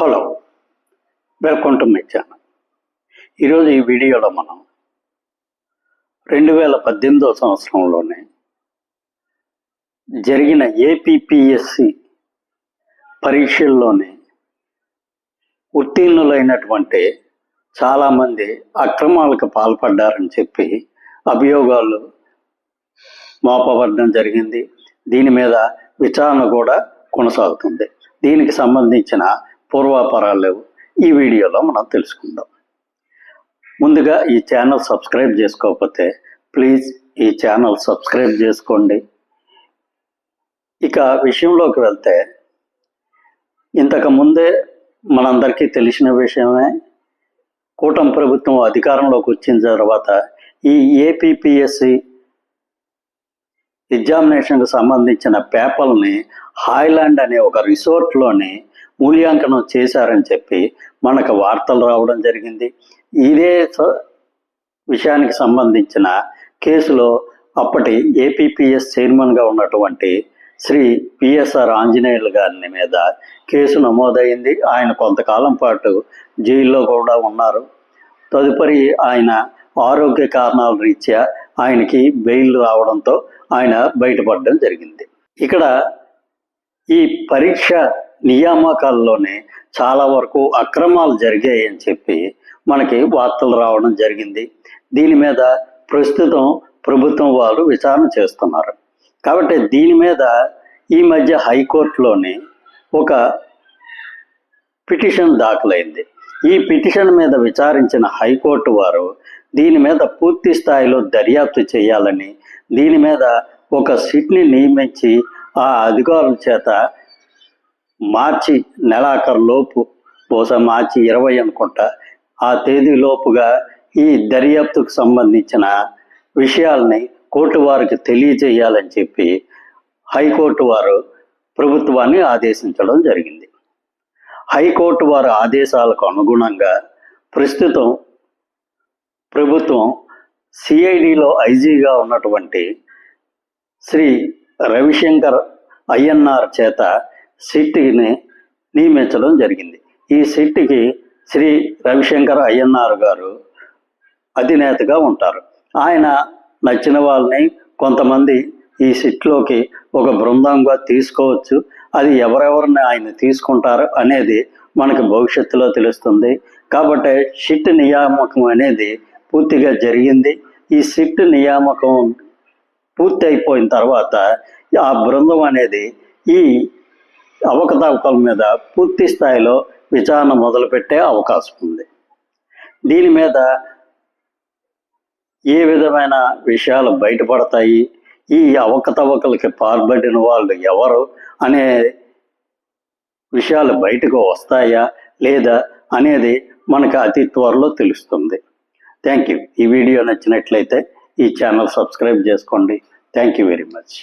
Hello welcome to my channel ఈరోజు ఈ వీడియోలో మనం రెండు వేల పద్దెనిమిదో సంవత్సరంలోనే జరిగిన ఏపీపీఎస్సి పరీక్షల్లోనే ఉత్తీర్ణులైనటువంటి చాలామంది అక్రమాలకు పాల్పడ్డారని చెప్పి అభియోగాలు మోపబడడం జరిగింది. దీని మీద విచారణ కూడా కొనసాగుతుంది. దీనికి సంబంధించిన పూర్వాపరాలు ఈ వీడియోలో మనం తెలుసుకుందాం. ముందుగా ఈ ఛానల్ సబ్స్క్రైబ్ చేసుకోకపోతే ప్లీజ్ ఈ ఛానల్ సబ్స్క్రైబ్ చేసుకోండి. ఇక విషయంలోకి వెళ్తే ఇంతకు ముందే మనందరికీ తెలిసిన విషయమే కూటమి ప్రభుత్వం అధికారంలోకి వచ్చిన తర్వాత ఈ ఏపీపీఎస్సి ఎగ్జామినేషన్కు సంబంధించిన పేపర్ని హాయ్లాండ్ అనే ఒక రిసార్ట్లోని మూల్యాంకనం చేశారని చెప్పి మనకు వార్తలు రావడం జరిగింది. ఇదే స- విషయానికి సంబంధించిన కేసులో అప్పటి ఏపీపీఎస్ చైర్మన్గా ఉన్నటువంటి శ్రీ పిఎస్ఆర్ ఆంజనేయులు గారి మీద కేసు నమోదైంది. ఆయన కొంతకాలం పాటు జైల్లో కూడా ఉన్నారు. తదుపరి ఆయన ఆరోగ్య కారణాల రీత్యా ఆయనకి బెయిల్ రావడంతో ఆయన బయటపడడం జరిగింది. ఇక్కడ ఈ పరీక్ష నియామకాల్లోనే చాలా వరకు అక్రమాలు జరిగాయని చెప్పి మనకి వార్తలు రావడం జరిగింది. దీని మీద ప్రస్తుతం ప్రభుత్వం వారు విచారణ చేస్తున్నారు. కాబట్టి దీని మీద ఈ మధ్య హైకోర్టులోని ఒక పిటిషన్ దాఖలైంది. ఈ పిటిషన్ మీద విచారించిన హైకోర్టు వారు దీని మీద పూర్తి స్థాయిలో దర్యాప్తు చేయాలని దీని మీద ఒక సిట్ని నియమించి ఆ అధికారుల చేత మార్చి నెలాఖరులోపు బహుశా మార్చి ఇరవై అనుకుంటా ఆ తేదీలోపుగా ఈ దర్యాప్తుకు సంబంధించిన విషయాల్ని కోర్టు వారికి తెలియజేయాలని చెప్పి హైకోర్టు వారు ప్రభుత్వాన్ని ఆదేశించడం జరిగింది. హైకోర్టు వారి ఆదేశాలకు అనుగుణంగా ప్రస్తుతం ప్రభుత్వం సిఐడిలో ఐజీగా ఉన్నటువంటి శ్రీ రవిశంకర్ అయ్యన్నార్ చేత సిట్టిని నియమించడం జరిగింది. ఈ సిట్టికి శ్రీ రవిశంకర్ అయ్యన్నార్ గారు అధినేతగా ఉంటారు. ఆయన నచ్చిన వాళ్ళని కొంతమంది ఈ సిట్లోకి ఒక బృందంగా తీసుకోవచ్చు. అది ఎవరెవరిని ఆయన తీసుకుంటారు అనేది మనకి భవిష్యత్తులో తెలుస్తుంది. కాబట్టి సిట్ నియామకం అనేది పూర్తిగా జరిగింది. ఈ సిట్ నియామకం పూర్తి అయిపోయిన తర్వాత ఆ బృందం అనేది ఈ అవకతవకల మీద పూర్తి స్థాయిలో విచారణ మొదలుపెట్టే అవకాశం ఉంది. దీని మీద ఏ విధమైన విషయాలు బయటపడతాయి? ఈ అవకతవకలకి పాల్పడిన వాళ్ళు ఎవరు? అనే విషయాలు బయటకు వస్తాయా లేదా అనేది మనకు అతి త్వరలో తెలుస్తుంది. థ్యాంక్ యూ ఈ వీడియో నచ్చినట్లయితే ఈ ఛానల్ సబ్స్క్రైబ్ చేసుకోండి. Thank you very much.